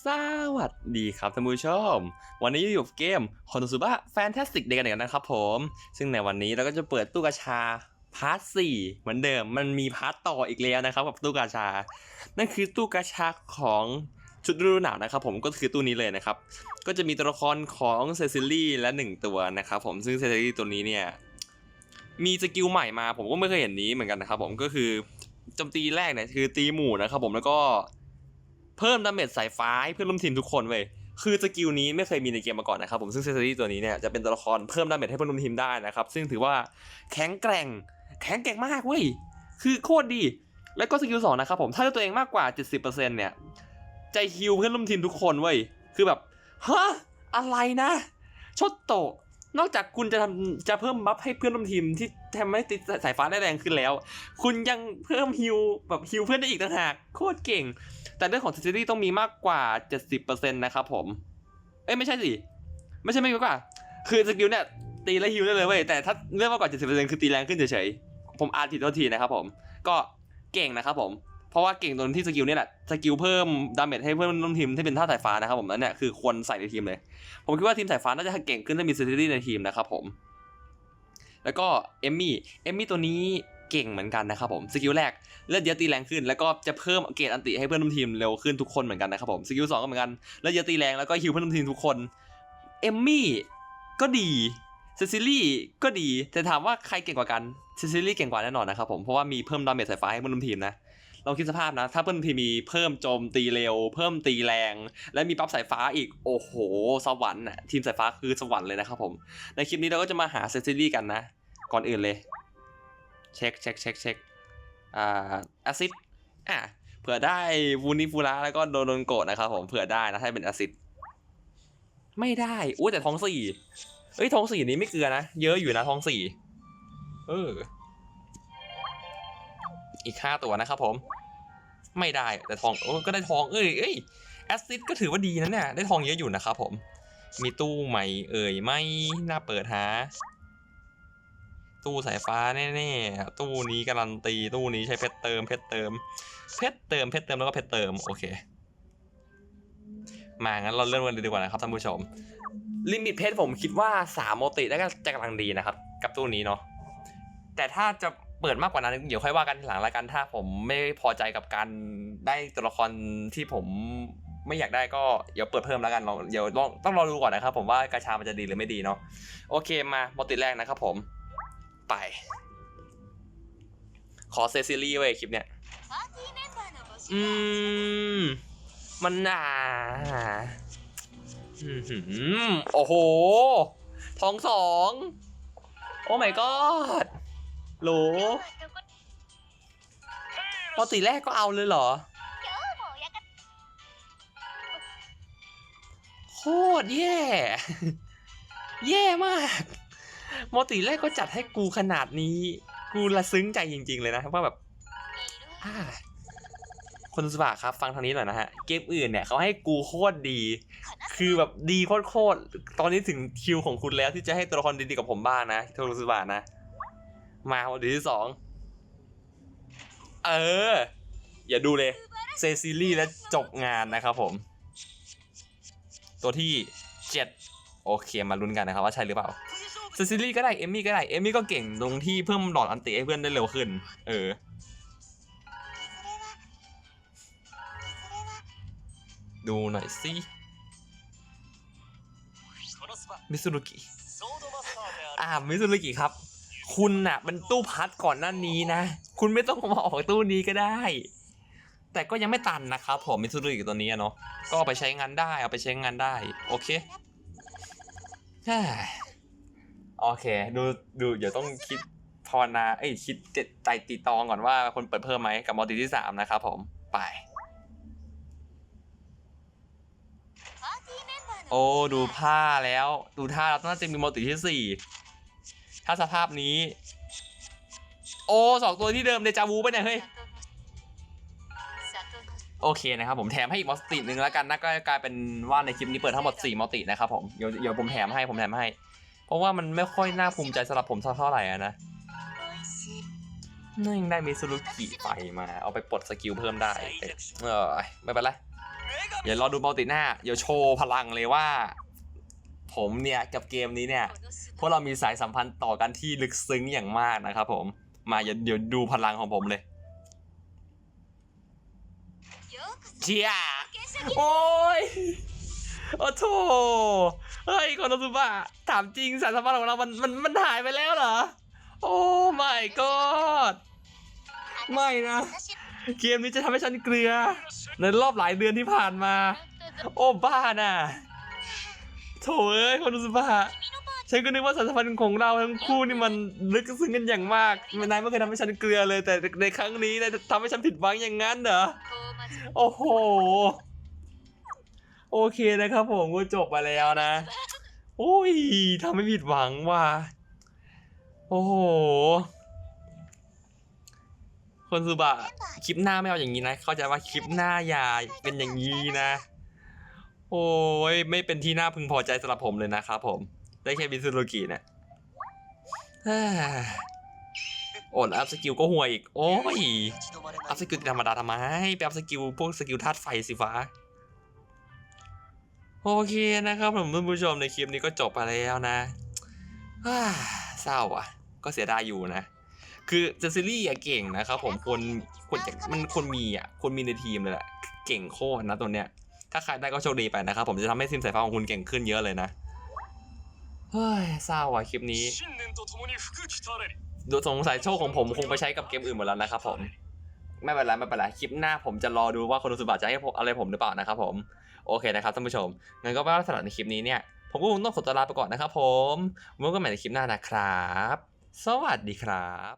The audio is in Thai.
สวัสดีครับท่านผู้ชม วันนี้อยู่กับเกมคอนโ s ซูบะแฟนตาสติกเดกันอีกนะครับผม ซึ่งในวันนี้เราก็จะเปิดตู้กาชาพาร์ทสี่เหมือนเดิม มันมีพาร์ทต่ออีกแล้วนะครับกับตู้กาชา นั่นคือตู้กาชาของชุดฤดูหนาวนะครับผมก็คือตู้นี้เลยนะครับ ก็จะมีตัวละครของเซซิลี่และหนึ่งตัวนะครับผมซึ่งเซซิลี่ตัวนี้เนี่ยมีสกิลใหม่มาผมก็ไม่เคยเห็นนี้เหมือนกันนะครับผมก็คือโจมตีแรกเนี่ยคือตีหมู่นะครับผมแล้วก็ เพิ่มดาเมจสายฟ้าให้เพื่อนร่วมทีมทุกคนเว้ยคือสกิลนี้ไม่เคยมีในเกมมาก่อนนะครับผมซึ่งเซซอรี่ตัวนี้เนี่ยจะเป็นตัวละครเพิ่มดาเมจให้เพื่อนร่วมทีมได้นะครับซึ่งถือว่าแข็งแกร่งแข็งแกร่งมากเว้ยคือโคตรดีแล้วก็สกิลสองนะครับผมถ้าตัวเองมากกว่า 70%เนี่ยใจฮิวเพื่อนร่วมทีมทุกคนเว้ยคือแบบฮะอะไรนะชดโต นอกจากคุณจะทำจะเพิ่มบัฟให้เพื่อนร่วมทีมที่ทำให้ติดสายฟ้าได้แรงขึ้นแล้ว คุณยังเพิ่มฮิวแบบฮิวเพื่อนได้อีกต่างหากโคตรเก่ง แต่เรื่องของเซนซิทีต้องมีมากกว่า 70%นะครับผม เอ้ยไม่ใช่สิ ไม่ใช่ไม่มากกว่า คือสกิลเนี่ยตีและฮิวได้เลยเว้ย แต่ถ้าเรื่องมากกว่า 70%คือตีแรงขึ้นเฉยๆ ผมอ่านผิดโทษทีนะครับผม ก็เก่งนะครับผม เพราะว่าเก่งตรงที่สกิลเนี่ยแหละสกิลเพิ่มดาเมจให้เพื่อนร่วมทีมที่เป็นท่าสายฟ้านะครับผมนั่นเนี่ยคือควรใส่ในทีมเลย ผมคิดว่าทีมสายฟ้าน่าจะเก่งขึ้นถ้ามีเซนซิทีในทีมนะครับผม แล้วก็เอมมี่เอมมี่ตัวนี้เก่งเหมือนกันนะครับผมสกิลแรกเลือดเยอะตีแรงขึ้น แล้วก็จะเพิ่มเกรดอันติให้เพื่อนร่วมทีมเร็วขึ้นทุกคนเหมือนกันนะครับผมสกิลสองก็เหมือนกันเลือดเยอะตีแรงแล้วก็ฮิวเพื่อนร่วมทีมทุกคนเอมมี่ก็ดีเซซิลี่ก็ดีแต่ถามว่าใครเก่งกว่ากันเซซิลี่เก่งกว่าแน่นอนนะครับผมเพราะว่ามีเพิ่มดาเมจสายฟ้าให้เพื่อนร่วมทีมนะ ลองคิดสภาพนะ ถ้าเพื่นร่วมทีมีเพิ่มโจมตีเร็ว เพิ่มตีแรง และมีปั๊บสายฟ้าอีกโอ้โห สวรรค์น่ะทีมสายฟ้าคือสวรรค์เลยนะครับผม ในคลิปนี้เราก็จะมาหาเซซิลี่กันนะ ก่อนอื่นเลย เช็คเช็คเช็คเช็คอ่าแอซิดอะเผื่อได้วูนิฟูระแล้วก็โดนโดนโกะนะครับผมเผื่อได้นะถ้าเป็นแอซิดไม่ได้อุ้แต่ท้องสี่เอ้ยท้องสี่นี้ไม่เกลือนะ เยอะอยู่นะท้องสี่เอออีกห้าตัวนะครับผม ไม่ได้แต่ทองโอ้ก็ได้ทองเอ้ยเอ้ยแอซิดก็ถือว่าดีนะเนี่ยได้ทองเยอะอยู่นะครับผม มีตู้ใหม่เอ่ยไม่น่าเปิดหา ตู้สายฟ้าแน่ๆตู้นี้การันตีตู้นี้ใช้เพชรเติมเพชรเติมเพชรเติมเพชรเติมแล้วก็เพชรเติมโอเคมางั้นเราเริ่มกันเลยดีกว่านะครับท่านผู้ชมลิมิตเพชรผมคิดว่า3โมติได้ก็จะกำลังดีนะครับ กับตู้นี้เนาะแต่ถ้าจะ เปิดมากกว่านั้นเดี๋ยวค่อยว่ากันทีหลังละกันถ้าผมไม่พอใจกับการได้ตัวละครที่ผมไม่อยากได้ก็เดี๋ยวเปิดเพิ่มแล้วกันเดี๋ยวลองต้องรอดูก่อนนะครับ ผมว่ากาชามันจะดีหรือไม่ดีเนาะโอเคมาโมติแรกนะครับผมไป ขอเซซิลี่ไว้ยคลิปเนี้ยอืมมันหนาอือหือโอ้โหทองสอง โอ้ my god โหลปกติแรกก็เอาเลยเหรอ โคตรแย่ แย่มากมอติแรกก็จัดให้กูขนาดนี้ กูละซึ้งใจจริง ๆ เลยนะว่าแบบคนสบะครับฟังทางนี้หน่อยนะฮะ เกมอื่นเนี่ยเขาให้กูโคตรดี คือแบบดีโคตรๆตอนนี้ถึงคิวของคุณแล้วที่จะให้ตัวละครดีๆกับผมบ้างนะโทรุสบะนะ มาวันที่สอง เออ อย่าดูเลย เซซิลี่และจบงานนะครับผม ตัวที่เจ็ดโอเคมาลุ้นกันนะครับว่าใช่หรือเปล่าเซซิลี่ก็ได้ เอมมี่ก็ได้ เอมมี่ก็เก่งตรงที่เพิ่มหลอดอันติให้เพื่อนได้เร็วขึ้น เออดูหน่อยสิมิซุรุกิ อ่า มิซุรุกิครับ คุณน่ะเป็นตู้พัดก่อนหน้านี้นะ คุณไม่ต้องมาออกตู้นี้ก็ได้ แต่ก็ยังไม่ตันนะครับผมมิซุรุกิตัวนี้อะเนาะก็เอาไปใช้งานได้เอาไปใช้งานได้ โอเคเฮ้ยโอเค ดูดูเดี๋ยวต้องคิดภาวนาเอ้ยคิดเจ็ดใจตีตองก่อนว่าคนเปิดเพิ่มไหมกับมอติที่สามนะครับผมไปโอ้ดูผ้าแล้ว ดูท่าแล้วน่าจะมีมอติที่สี่ ถ้าสภาพนี้ โอ้สองตัวที่เดิมเดจาวูไปเนี่ยเฮ้ยโอเคนะครับผมแถมให้อีกมอสติหนึ่งแล้วกันนะก็กลายเป็นว่าในคลิปนี้เปิดทั้งหมด4มอตินะครับผมเดี๋ยวเดี๋ยวผมแถมให้ผมแถมให้ เพราะว่ามันไม่ค่อยน่าภูมิใจสำหรับผมเท่าไหร่อะนะนี่ยังได้มิซูรุกิไปมาเอาไปปลดสกิลเพิ่มได้เออไม่เป็นไรเดี๋ยวรอดูมัลติหน้าเดี๋ยวโชว์พลังเลยว่า ผมเนี่ยกับเกมนี้เนี่ยพวกเรามีสายสัมพันธ์ต่อกันที่ลึกซึ้งอย่างมากนะครับผม มาเดี๋ยวเดี๋ยวดูพลังของผมเลยเชียโอ้ยโอ้โถเฮ้ยโคโนซุบะถามจริงสายสัมพันธ์ของเรา มันมันมันหายไปแล้วเหรอ โอ้ my god ไม่นะ เกมนี้จะทำให้ฉันเกลือ ในรอบหลายเดือนที่ผ่านมา โอ้บ้าน่ะ โถเอ้ยคนซุบะฉันก็นึกว่าสายสัมพันธ์ของเราทั้งคู่นี่มันลึกซึ้งกันอย่างมากนายไม่เคยทำให้ฉันเกลือเลย แต่ในครั้งนี้นายทำให้ฉันผิดหวังอย่างนั้นเหรอ โอ้โห โอเคนะครับผมก็จบไปแล้วนะ โอ้ยทำให้ผิดหวังว่ะ โอ้โห คนสุบะคลิปหน้าไม่เอาอย่างนี้นะ เข้าใจว่าคลิปหน้าอย่าเป็นอย่างนี้นะ โอ้ยไม่เป็นที่น่าพึงพอใจสำหรับผมเลยนะครับผม ได้แค่บิซูโรกิเนะเฮ้ยโอดอัพสกิลก็ห่วยอีก โอ้ย อัพสกิลธรรมดาทำไมไปอัพสกิลพวกสกิลธาตุไฟสิฟ้า โอเคนะครับผมท่านผู้ชมในคลิปนี้ก็จบไปแล้วนะเศร้าอะ ก็เสียดายอยู่นะ คือเจสซิลี่อะเก่งนะครับผมควรควรจะมันควรมีอะควรมีในทีมเลยแหละ เก่งโคตรนะตัวเนี้ย ถ้าใครได้ก็โชคดีไปนะครับ ผมจะทำให้ซิมสายฟ้าของคุณเก่งขึ้นเยอะเลยนะ เฮ้ยเศร้าว่ะคลิปนี้ดูสงสัยโชคของผมคงไปใช้กับเกมอื่นหมดแล้วนะครับผม ไม่เป็นไรไม่เป็นไรคลิปหน้าผมจะรอดูว่าคนสุบัติจะให้อะไรผมหรือเปล่านะครับผมโอเคนะครับท่านผู้ชมงั้นก็ไม่ว่าสำหรับในคลิปนี้เนี่ยผมก็คงต้องขอตัวลาไปก่อนนะครับผมไว้กันใหม่ในคลิปหน้านะครับ สวัสดีครับ